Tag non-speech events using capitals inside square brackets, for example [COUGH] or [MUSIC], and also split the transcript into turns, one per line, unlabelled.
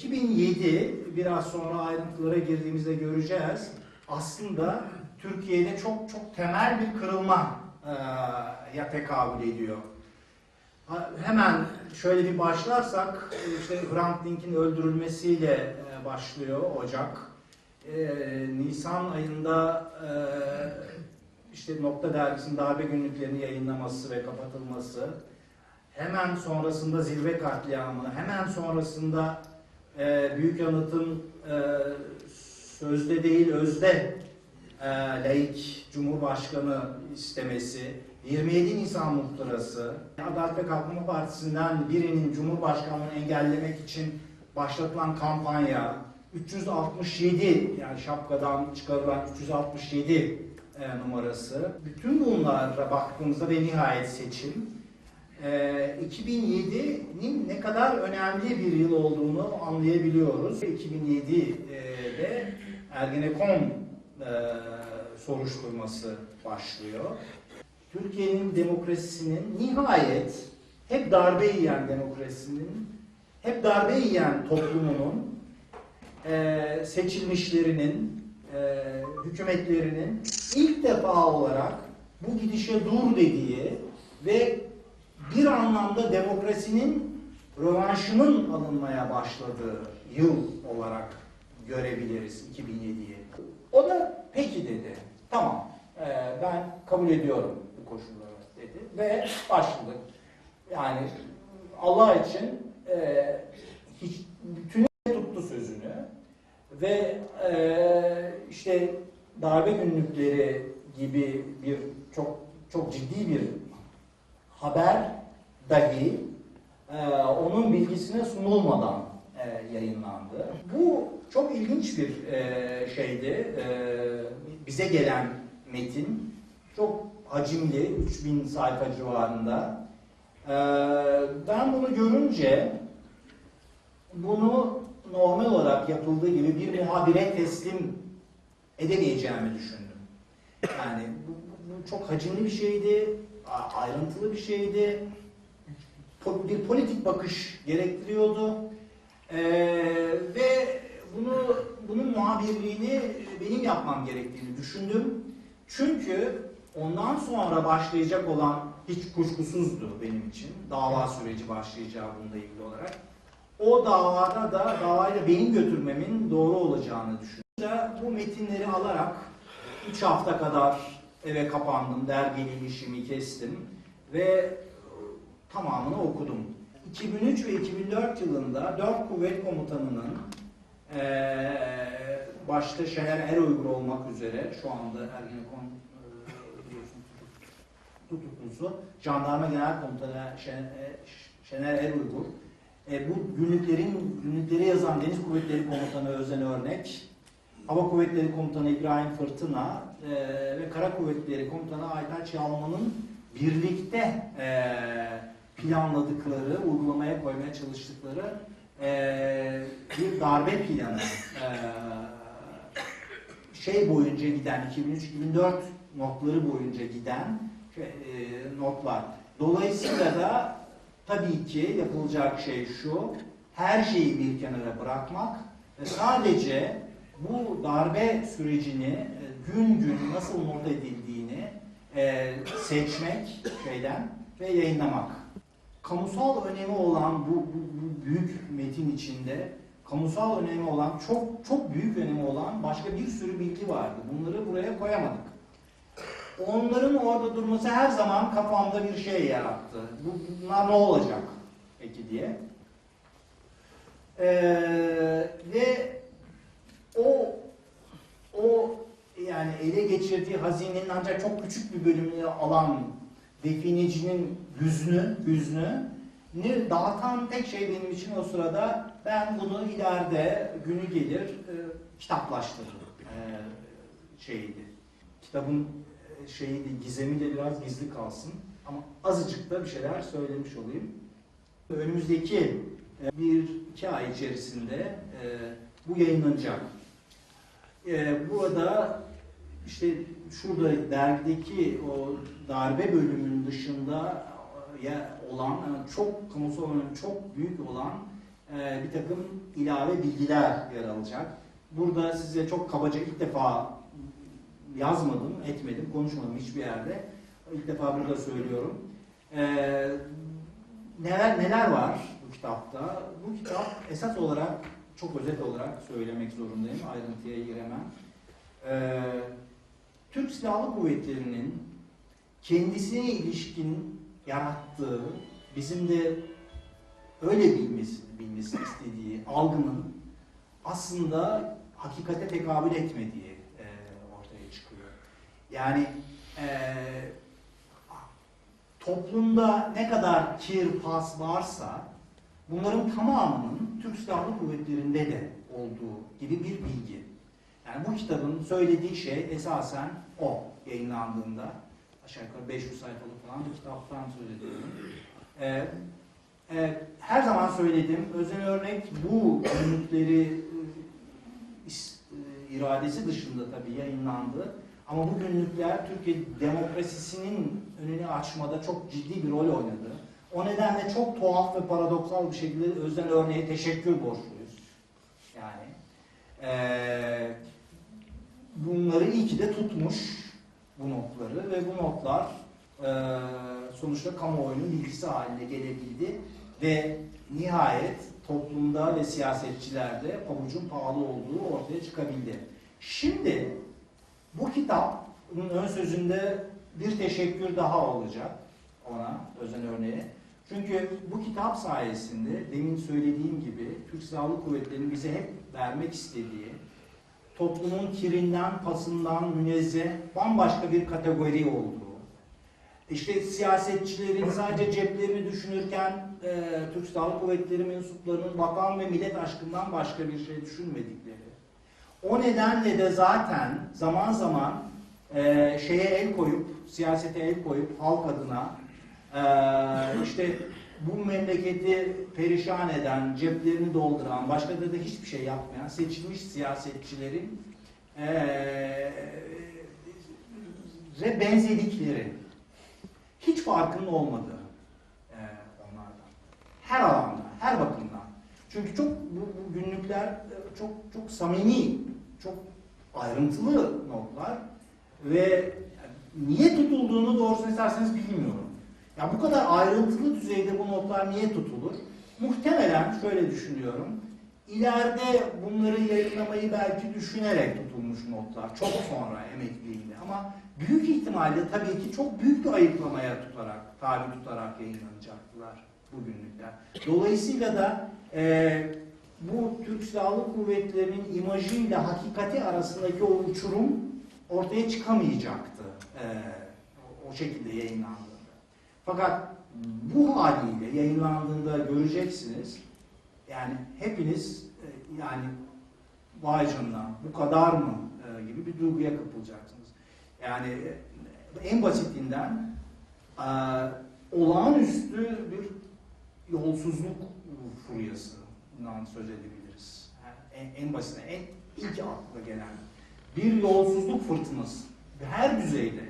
2007 biraz sonra ayrıntılara girdiğimizde göreceğiz. Aslında Türkiye'de çok çok temel bir kırılma e, ya tekabül ediyor. Hemen şöyle bir başlarsak işte Hrant Dink'in öldürülmesiyle e, başlıyor Ocak. E, Nisan ayında e, işte Nokta Dergisi'nin darbe günlüklerini yayınlaması ve kapatılması. Hemen sonrasında zirve katliamı, hemen sonrasında e, Büyük Anıt'ın e, sözde değil özde e, laik Cumhurbaşkanı istemesi, 27 Nisan muhtırası, Adalet ve Kalkınma Partisi'nden birinin Cumhurbaşkanlığını engellemek için başlatılan kampanya, 367 yani şapkadan çıkarılan 367 e, numarası. Bütün bunlara baktığımızda ve nihayet seçim, e, 2007'nin ne kadar önemli bir yıl olduğunu anlayabiliyoruz. 2007'de Ergenekon e, soruşturması başlıyor. Türkiye'nin demokrasisinin nihayet hep darbe yiyen demokrasinin, hep darbe yiyen toplumunun e, seçilmişlerinin, e, hükümetlerinin ilk defa olarak bu gidişe dur dediği ve bir anlamda demokrasinin rövanşının alınmaya başladığı yıl olarak görebiliriz 2007'yi. O da peki dedi. Tamam e, ben kabul ediyorum bu koşulları dedi ve başladık. Yani Allah için e, hiç bütün tuttu sözünü ve e, işte darbe günlükleri gibi bir çok çok ciddi bir haber dahi e, onun bilgisine sunulmadan e, yayınlandı. Bu çok ilginç bir e, şeydi. E, bize gelen metin çok hacimli, 3000 sayfa civarında. E, ben bunu görünce bunu normal olarak yapıldığı gibi bir muhabire teslim edemeyeceğimi düşündüm. Yani bu, bu- çok hacimli bir şeydi, ayrıntılı bir şeydi, bir politik bakış gerektiriyordu Ee, ve bunu bunun muhabirliğini benim yapmam gerektiğini düşündüm. Çünkü ondan sonra başlayacak olan hiç kuşkusuzdu benim için. Dava süreci başlayacağı bununla ilgili olarak. O davada da davayla benim götürmemin doğru olacağını düşündüm. Bu metinleri alarak 3 hafta kadar eve kapandım, dergili işimi kestim ve e, tamamını okudum. 2003 ve 2004 yılında 4 Kuvvet Komutanı'nın eee başta Şener Eruygur olmak üzere şu anda Ergenekon tutuk- [LAUGHS] tutuklusu Jandarma Genel Komutanı Şen- e, Şener Eruygur e, bu günlüklerin günlükleri yazan Deniz Kuvvetleri Komutanı Özen Örnek, Hava Kuvvetleri Komutanı İbrahim Fırtına e, ve Kara Kuvvetleri Komutanı Aytaç Yalman'ın birlikte e, planladıkları, uygulamaya koymaya çalıştıkları e, bir darbe planı e, şey boyunca giden 2003-2004 notları boyunca giden e, notlar. Dolayısıyla da tabii ki yapılacak şey şu, her şeyi bir kenara bırakmak ve sadece bu darbe sürecini gün gün nasıl not edildiğini e, seçmek şeyden ve yayınlamak. Kamusal önemi olan bu, bu, bu büyük metin içinde kamusal önemi olan çok çok büyük önemi olan başka bir sürü bilgi vardı. Bunları buraya koyamadık. Onların orada durması her zaman kafamda bir şey yarattı. Bu- Bunlar ne olacak peki diye. Ee, ve o o yani ele geçirdiği hazinenin ancak çok küçük bir bölümünü alan definicinin hüznü ni dağıtan tek şey benim için o sırada ben bunu ileride günü gelir e, kitaplaştırırım e, şeydi. Kitabın e, şeyi de gizemi de biraz gizli kalsın ama azıcık da bir şeyler söylemiş olayım. Önümüzdeki e, bir iki ay içerisinde e, bu yayınlanacak. E, burada işte şurada dergideki o darbe bölümünün dışında e, ya olan yani çok kamusal önemi çok büyük olan e, bir takım ilave bilgiler yer alacak. Burada size çok kabaca ilk defa yazmadım, etmedim, konuşmadım hiçbir yerde. İlk defa burada söylüyorum. E, neler neler var bu kitapta? Bu kitap esas olarak çok özet olarak söylemek zorundayım. Ayrıntıya giremem. E, Türk Silahlı Kuvvetleri'nin kendisine ilişkin yarattığı, bizim de öyle bilmesi, bilmesini istediği algının aslında hakikate tekabül etmediği e, ortaya çıkıyor. Yani e, toplumda ne kadar kir, pas varsa bunların tamamının Türk Silahlı Kuvvetleri'nde de olduğu gibi bir bilgi. Yani bu kitabın söylediği şey esasen o yayınlandığında aşağı yukarı 500 sayfalık falan bir kitaptan söz ediyorum. Ee, e, her zaman söyledim, özel örnek bu günlükleri e, e, iradesi dışında tabii yayınlandı. Ama bu günlükler Türkiye demokrasisinin önünü açmada çok ciddi bir rol oynadı. O nedenle çok tuhaf ve paradoksal bir şekilde özel örneğe teşekkür borçluyuz. Yani eee bunları iyi ki de tutmuş bu notları ve bu notlar eee, sonuçta kamuoyunun bilgisi haline gelebildi ve nihayet toplumda ve siyasetçilerde pabucun pahalı olduğu ortaya çıkabildi. Şimdi bu kitabın ön sözünde bir teşekkür daha olacak ona, özel örneğe. Çünkü bu kitap sayesinde demin söylediğim gibi Türk Silahlı Kuvvetleri'nin bize hep vermek istediği toplumun kirinden, pasından münezzeh bambaşka bir kategori olduğu, işte siyasetçilerin [LAUGHS] sadece ceplerini düşünürken e, Türk Silahlı Kuvvetleri mensuplarının vatan ve millet aşkından başka bir şey düşünmedikleri. O nedenle de zaten zaman zaman e, şeye el koyup, siyasete el koyup halk adına e, işte bu memleketi perişan eden, ceplerini dolduran, başka da, hiçbir şey yapmayan seçilmiş siyasetçilerin e, re benzedikleri, hiç farkının olmadığı e, onlardan. Her alanda, her bakımdan. Çünkü çok bu, bu günlükler çok çok samimi, çok ayrıntılı notlar ve niye tutulduğunu doğrusunu isterseniz bilmiyorum. Ya bu kadar ayrıntılı düzeyde bu notlar niye tutulur? Muhtemelen şöyle düşünüyorum. İleride bunları yayınlamayı belki düşünerek tutulmuş notlar. Çok sonra emekliliğinde. Ama büyük ihtimalle tabii ki çok büyük bir ayıklamaya tutarak, tabi tutarak yayınlanacaklar bugünlükler. Dolayısıyla da e, bu Türk Silahlı Kuvvetleri'nin imajıyla hakikati arasındaki o uçurum ortaya çıkamayacaktı e, o- şekilde yayınlandığında. Fakat bu haliyle yayınlandığında göreceksiniz yani hepiniz e, yani vay canına bu kadar mı e, gibi bir duyguya kapılacaksınız. Yani e, en basitinden olağanüstü bir yolsuzluk furyasından söz edebiliriz. En, en basite, en ilk akla gelen bir yolsuzluk fırtınası. Her düzeyde